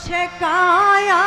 শেখায়া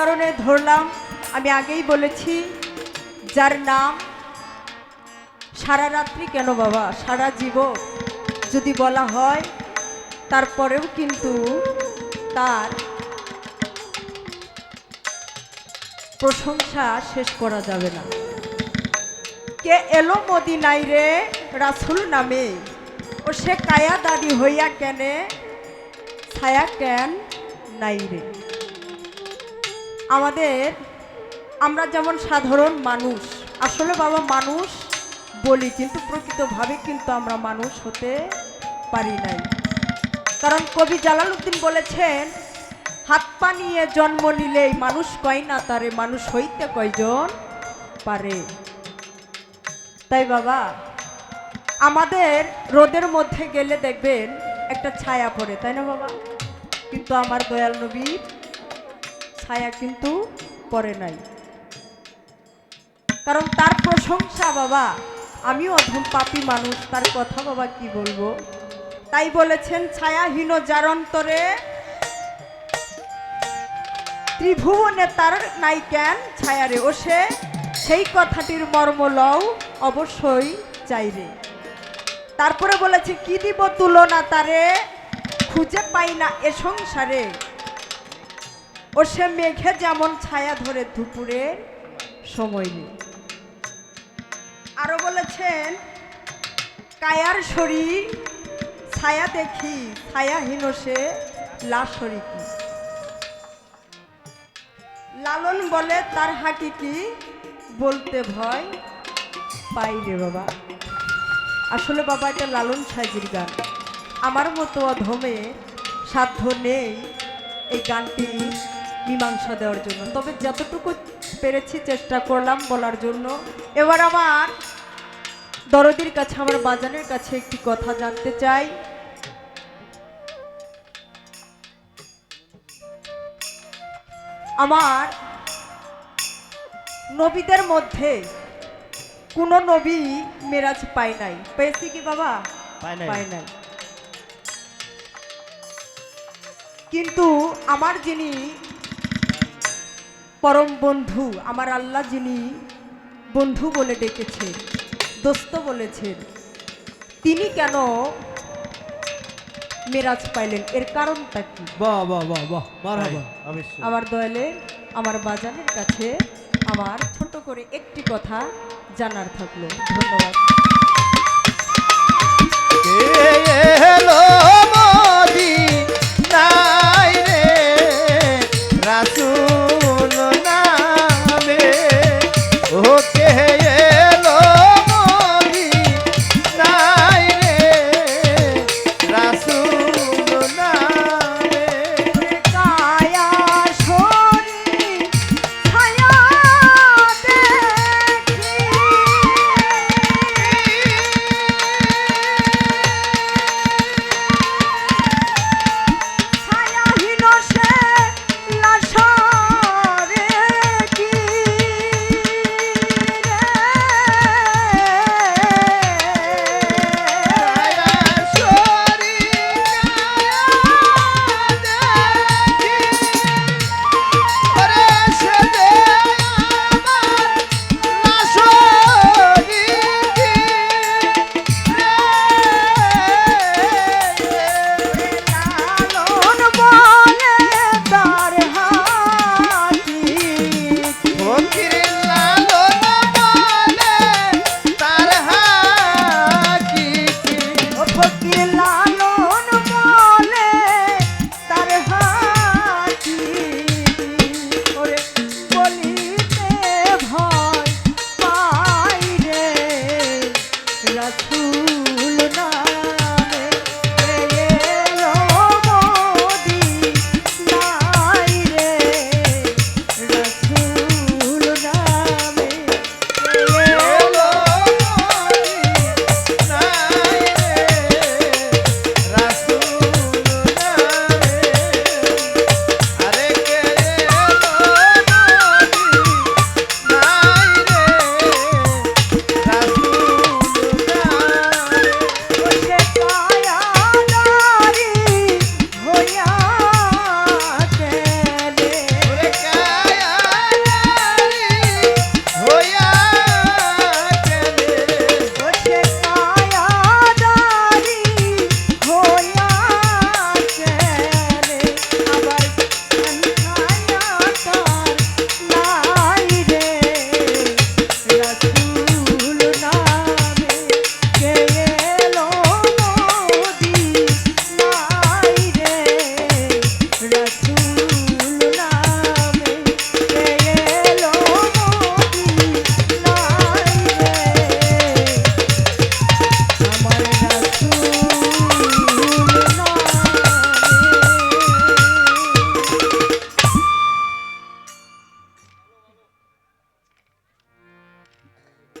কারণে ধরলাম, আমি আগেই বলেছি, যার নাম সারা রাত্রি কেন বাবা? সারা জীব যদি বলা হয়, তারপরেও কিন্তু তার প্রশংসা শেষ করা যাবে না। কে এলো নাই রে? রাসুল নামে। ও সে কায়া দাদি হইয়া কেনে, ছায়া কেন নাই রে? আমাদের, আমরা যেমন সাধারণ মানুষ, আসলে বাবা মানুষ বলি, কিন্তু প্রকৃতভাবে কিন্তু আমরা মানুষ হতে পারি নাই। কারণ কবি জালাল উদ্দিন বলেছেন, হাত পা নিয়ে জন্ম নিলেই মানুষ কয় না তারে, মানুষ হইতে কয়জন পারে। তাই বাবা, আমাদের রোদের মধ্যে গেলে দেখবেন একটা ছায়া পড়ে, তাই না বাবা? কিন্তু আমার দয়াল নবী ছায়া কিন্তু পড়ে নাই। কারণ তার প্রশংসা, বাবা, আমিও অধম পাপি মানুষ, তার কথা বাবা কি বলব? তাই বলেছেন, ছায়াহীন যার অন্তরে ত্রিভুবনে তার নাই জ্ঞান, ছায়ারে ও সে সেই কথাটির মর্ম লও অবশ্যই চাইরে তারপরে বলেছে, কি দিব তুলনা তারে? খুঁজে পাই না এ সংসারে। ও সে মেঘে যেমন ছায়া ধরে দুপুরে সময় নেই আরও বলেছেন, কায়ার শরীর, ছায়া দেখি, ছায়াহীন সে লাশরি লালন বলে তার হাকি কি বলতে ভয় পাই রে বাবা। আসলে বাবা, এটা লালন সাজির গান। আমার মতো অধমে সাধ্য নেই এই গানটি মীমাংসা দেওয়ার জন্য। তবে যতটুকু পেরেছি চেষ্টা করলাম বলার জন্য। এবার আমার দরদির কাছে আমার বাজানের কাছে একটি কথা জানতে চাই। আমার নবীদের মধ্যে কোনো নবী মেরাজ পায় নাই। পেয়েছি কি বাবা? পায় নাই। কিন্তু আমার যিনি পরম বন্ধু আমার আল্লাহ যিনি বন্ধু বলে ডেকেছেন দোস্ত বলেছেন তিনি কেন মেরাজ পাইলেন? এর কারণটা কি? বাহ বাহ বাহ বাহ আমার দয়ালে আমার বাজানের কাছে আমার ছোট করে একটি কথা জানার থাকল। ধন্যবাদ।